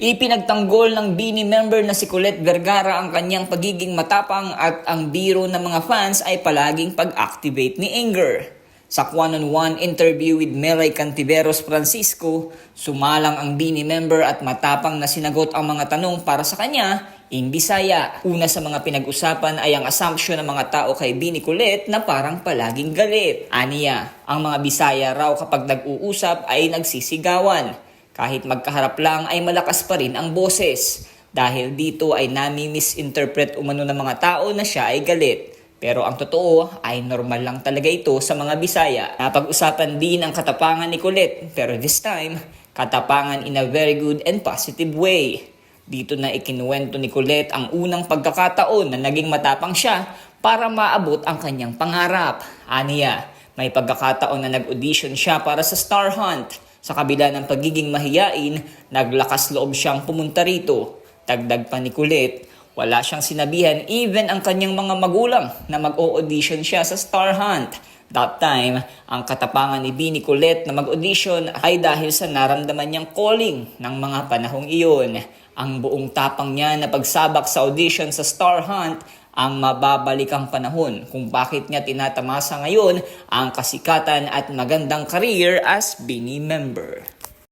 Ipinagtanggol ng Bini member na si Colette Vergara ang kanyang pagiging matapang at ang biro ng mga fans ay palaging pag-activate ni Anger. Sa one-on-one interview with Melay Cantiveros Francisco, sumalang ang Bini member at matapang na sinagot ang mga tanong para sa kanya in Bisaya. Una sa mga pinag-usapan ay ang assumption ng mga tao kay Bini Colette na parang palaging galit. Aniya, ang mga Bisaya raw kapag nag-uusap ay nagsisigawan. Kahit magkaharap lang ay malakas pa rin ang boses. Dahil dito ay nami-misinterpret umano ng mga tao na siya ay galit. Pero ang totoo ay normal lang talaga ito sa mga Bisaya. Napag-usapan din ang katapangan ni Colette pero this time, katapangan in a very good and positive way. Dito na ikinuwento ni Colette ang unang pagkakataon na naging matapang siya para maabot ang kanyang pangarap. Aniya, may pagkakataon na nag-audition siya para sa Star Hunt. Sa kabila ng pagiging mahiyain, naglakas loob siyang pumunta rito. Dagdag pa ni Colette, wala siyang sinabihan even ang kanyang mga magulang na mag-o-audition siya sa Star Hunt. That time, ang katapangan ni Bini Colette na mag-audition ay dahil sa naramdaman niyang calling ng mga panahong iyon. Ang buong tapang niya na pagsabak sa audition sa Star Hunt ang mababalikang panahon kung bakit niya tinatamasa ngayon ang kasikatan at magandang career as Bini member.